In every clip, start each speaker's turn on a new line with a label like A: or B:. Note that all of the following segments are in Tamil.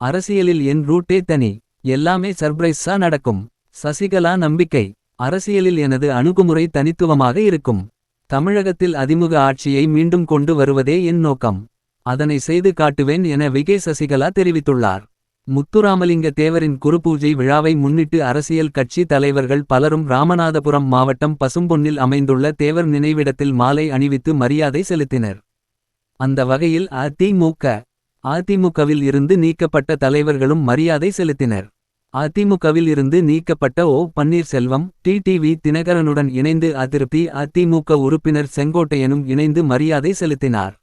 A: அரசியலில் என் ரூட்டே தனி. எல்லாமே சர்ப்ரைஸா நடக்கும். சசிகலா நம்பிக்கை. அரசியலில் எனது அணுகுமுறை தனித்துவமாக இருக்கும். தமிழகத்தில் அதிமுக ஆட்சியை மீண்டும் கொண்டு வருவதே என் நோக்கம். அதனை செய்து காட்டுவேன் என விகே சசிகலா தெரிவித்துள்ளார். முத்துராமலிங்க தேவரின் குருபூஜை விழாவை முன்னிட்டு அரசியல் கட்சி தலைவர்கள் பலரும் ராமநாதபுரம் மாவட்டம் பசும்பொன்னில் அமைந்துள்ள தேவர் நினைவிடத்தில் மாலை அணிவித்து மரியாதை செலுத்தினர். அந்த வகையில் அதிமுக அதிமுகவில் இருந்து நீக்கப்பட்ட தலைவர்களும் மரியாதை செலுத்தினர். அதிமுகவில் இருந்து நீக்கப்பட்ட ஓ. பன்னீர்செல்வம் டிடிவி தினகரனுடன் இணைந்து அதிருப்தி அதிமுக உறுப்பினர் செங்கோட்டையனும் இணைந்து மரியாதை செலுத்தினார்.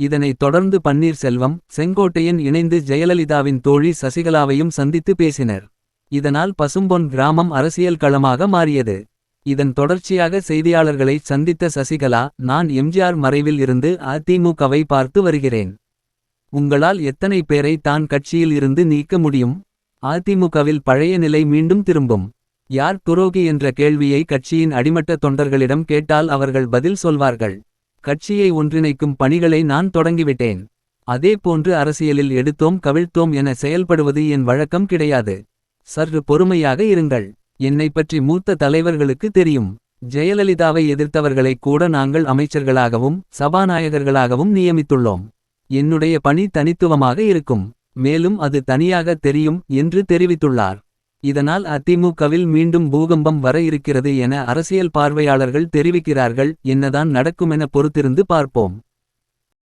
A: இதனைத் தொடர்ந்து பன்னீர்செல்வம் செங்கோட்டையன் இணைந்து ஜெயலலிதாவின் தோழி சசிகலாவையும் சந்தித்து பேசினர். இதனால் பசும்பொன் கிராமம் அரசியல் களமாக மாறியது. இதன் தொடர்ச்சியாக செய்தியாளர்களை சந்தித்த சசிகலா நான் எம்ஜிஆர் மறைவில் இருந்து அதிமுகவை பார்த்து வருகிறேன். உங்களால் எத்தனை பேரை தான் கட்சியில் இருந்து நீக்க முடியும்? அதிமுகவில் பழைய நிலை மீண்டும் திரும்பும். யார் துரோகி என்ற கேள்வியை கட்சியின் அடிமட்ட தொண்டர்களிடம் கேட்டால் அவர்கள் பதில் சொல்வார்கள். கட்சியை ஒன்றிணைக்கும் பணிகளை நான் தொடங்கிவிட்டேன். அதே போன்று அரசியலில் எடுத்தோம் கவிழ்த்தோம் என செயல்படுவது என் வழக்கம் கிடையாது. சற்று பொறுமையாக இருங்கள். என்னை பற்றி மூத்த தலைவர்களுக்கு தெரியும். ஜெயலலிதாவை எதிர்த்தவர்களை கூட நாங்கள் அமைச்சர்களாகவும் சபாநாயகர்களாகவும் நியமித்துள்ளோம். என்னுடைய பணி தனித்துவமாக இருக்கும். மேலும் அது தனியாக தெரியும் என்று தெரிவித்துள்ளார். இதனால் அதிமுகவில் மீண்டும் பூகம்பம் வர இருக்கிறது என அரசியல் பார்வையாளர்கள் தெரிவிக்கிறார்கள். என்னதான் நடக்குமென பொறுத்திருந்து பார்ப்போம்.